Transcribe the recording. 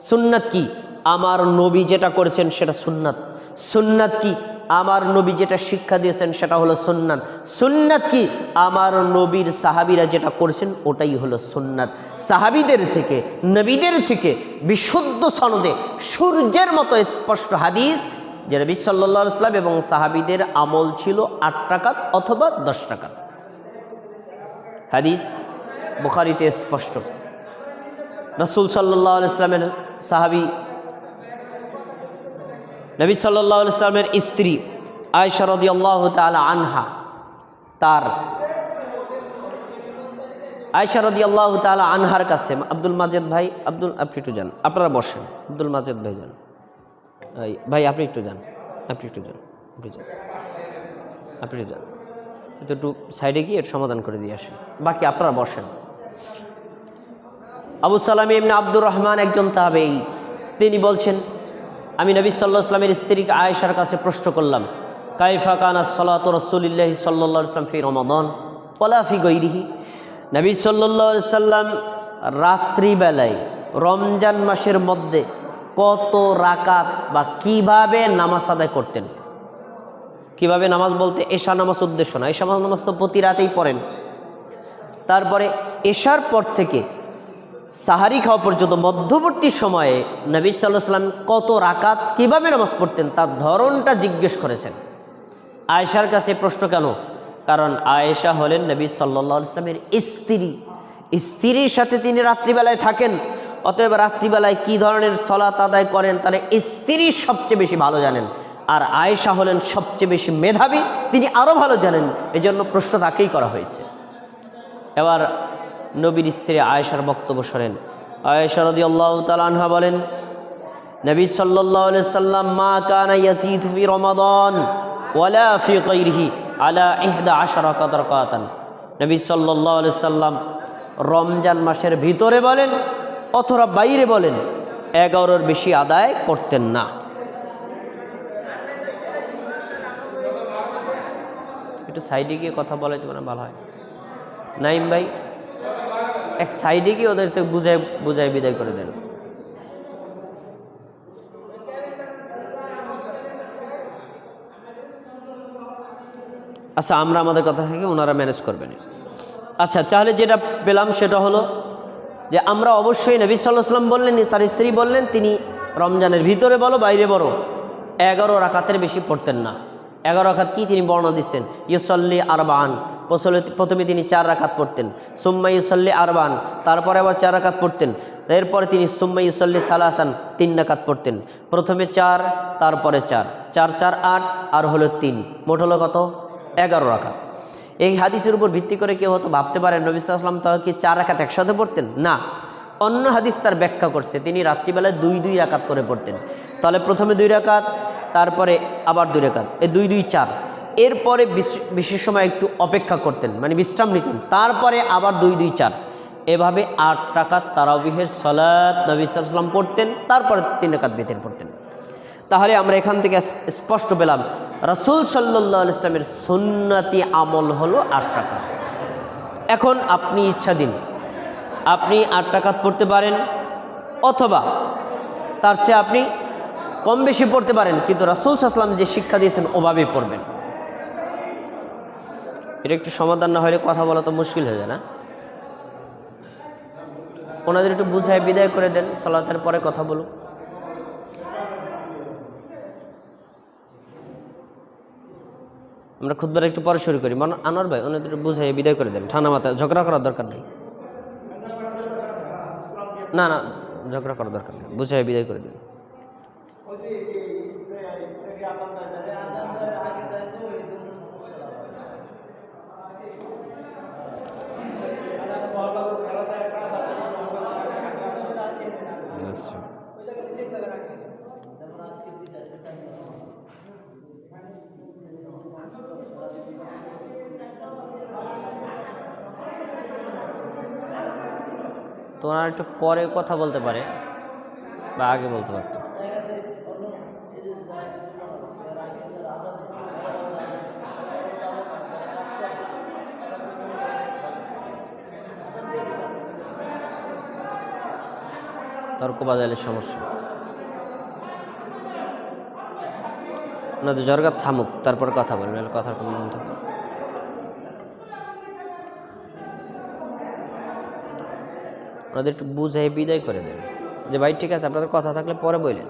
সুন্নাত কি? আমার নবী যেটা করেছেন সেটা সুন্নাত। সুন্নাত কি? আমার নবী যেটা শিক্ষা দিয়েছেন সেটা হলো সুন্নাত। সুন্নাত কি? আমার নবীর সাহাবিরা যেটা করেছেন ওটাই হলো সুন্নাত। সাহাবিদের থেকে, নবীদের থেকে বিশুদ্ধ সনদে সূর্যের মতো স্পষ্ট হাদিস যে নবী সাল্লাম এবং সাহাবিদের আমল ছিল আট টাকাত অথবা দশ টাকাত হাদিস বুখারিতে স্পষ্ট। রসুল সাল্লাহ ইসলামের সাহাবি। নবী সাল্লাহ ইসলামের স্ত্রী আয়সা রদি আল্লাহ তালা আনহা, তার আয়সা রদি আল্লাহ তালা আনহার কাছে, আব্দুল মাজেদ ভাই, আব্দুল, আপনি একটু যান। আপনারা বসেন। আব্দুল মাজেদ ভাই যান। ভাই, আপনি একটু যান। আপনি একটু যান। আপনি যান। আপনি একটু যান। একটু সাইডে গিয়ে সমাধান করে দিয়ে আসেন। বাকি আপনারা বসেন। আবু সালাম ইমনা আব্দুর রহমান একজন তাবেই তিনি বলছেন, আমি নবী সাল্লাহ ইসলামের স্ত্রীকে আয়েশার কাছে প্রশ্ন করলাম, কাইফা কানা সলাত রসুলিল্লাহি সাল্লা ইসলাম ফি রমাদন ওলাফি গৈরিহি নবী সাল্লাহ সাল্লাম রাত্রিবেলায় রমজান মাসের মধ্যে কত রাকাত বা কীভাবে নামাজ আদায় করতেন? কীভাবে নামাজ বলতে এশা নামাজ উদ্দেশ্য না এশা নামাজ তো প্রতি রাতেই পড়েন। তারপরে এশার পর থেকে সাহারি খাওয়া পর্যন্ত মধ্যবর্তী সময়ে নবী সাল্লাহ সাল্লাম কত রাকাত কীভাবে নামাজ পড়তেন তার ধরনটা জিজ্ঞেস করেছেন। আয়েশার কাছে প্রশ্ন কেন? কারণ আয়েশা হলেন নবী সাল্লাহ ইসলামের স্ত্রী। স্ত্রীর সাথে তিনি রাত্রিবেলায় থাকেন। অতএব রাত্রিবেলায় কি ধরনের সলাত আদায় করেন তাহলে স্ত্রী সবচেয়ে বেশি ভালো জানেন। আর আয়েশা হলেন সবচেয়ে বেশি মেধাবী, তিনি আরও ভালো জানেন। এজন্য প্রশ্ন তাকেই করা হয়েছে। এবার নবীর স্ত্রী আয়েশার বক্তব্য শোনেন। আয়েশা রদি আল্লাহ তালানহা বলেন, নবী সাল্লাহ সাল্লাম মা কানা ইয়াসিদ ফি রমাদান ওয়ালা কাতান রমজান মাসের ভিতরে বলেন, অথবা বাইরে বলেন, এগারোর বেশি আদায় করতেন না। একটু সাইডে গিয়ে কথা বলে তোমার ভালো হয়। নাইম ভাই? এক সাইডে গিয়ে ওদের তো বুঝায় বুঝায় বিদায় করে দেন। আচ্ছা আমরা আমাদের কথা থেকে ওনারা ম্যানেজ করবেন। আচ্ছা তাহলে যেটা পেলাম সেটা হলো যে আমরা অবশ্যই নবী সাল্লাম বললেন, তার স্ত্রী বললেন, তিনি রমজানের ভিতরে বলো, বাইরে বলো, এগারো রাকাতের বেশি পড়তেন না। এগারো রাকাত কি তিনি বর্ণনা দিচ্ছেন? ইউসল্লি আরবান প্রথমে তিনি চার রাকাত পড়তেন। সুম্মা ইউসল্লি আরবান, তারপরে আবার চার রাকাত পড়তেন। এরপরে তিনি সুম্মা ইউসল্লি সালাসান, তিন রাকাত পড়তেন। প্রথমে চার, তারপরে চার। চার চার, আট, আর হলো তিন। মোট হলো কত? এগারো রাকাত। এই হাদিসের উপর ভিত্তি করে কেউ হয়তো ভাবতে পারেন নবী সাল্লাম তাহলে কি চার রাকাত একসাথে পড়তেন? না। অন্য হাদিস তার ব্যাখ্যা করছে, তিনি রাত্রিবেলায় দুই দুই রাকাত করে পড়তেন। তাহলে প্রথমে দুই রাকাত, তারপরে আবার দুই রাকাত। এই দুই দুই, চার। এরপরে বিশ- বিশেষ সময় একটু অপেক্ষা করতেন মানে বিশ্রাম নিতেন। তারপরে আবার দুই দুই, চার। এভাবে আট টাকাত তারাবিহের সলাৎ নবী সাল্লাম পড়তেন, তারপরে তিন রাকাত বেতের পড়তেন। তাহলে আমরা এখান থেকে স্পষ্ট পেলাম, রাসুল সাল্লাহ ইসলামের সুন্নতি আমল হলো আট টাকা এখন আপনি ইচ্ছা দিন, আপনি আট টাকা পড়তে পারেন, অথবা তার চেয়ে আপনি কম বেশি পড়তে পারেন, কিন্তু রাসুল সাল্লাম যে শিক্ষা দিয়েছেন, ওভাবেই পড়বেন। এটা একটু সমাধান না হলে কথা বলা তো মুশকিল হয়ে যায় না। ওনাদের একটু বুঝায়, বিদায় করে দেন। সালাতের পরে কথা বলুন আমরা খুদবার একটু পরে শুরু করি। মানে আনোয়ার ভাই, ওনাদের একটু বুঝাই বিদায় করে দেন। ঠান্ডা মাথায় ঝগড়া করার দরকার নেই। না না, ঝগড়া করার দরকার নেই। বুঝাই বিদায় করে দিন। তোমার একটু পরে কথা বলতে পারে বা আগে বলতে পারতো। তর্ক বাজাইলে সমস্যা। ওনাদের জরগা থামুক, তারপর কথা নাহলে কথার কোনো মন ওনাদের একটু বুঝাই, বিদায় করে দেবে যে, ভাই, ঠিক আছে, আপনাদের কথা থাকলে পরে বললেন।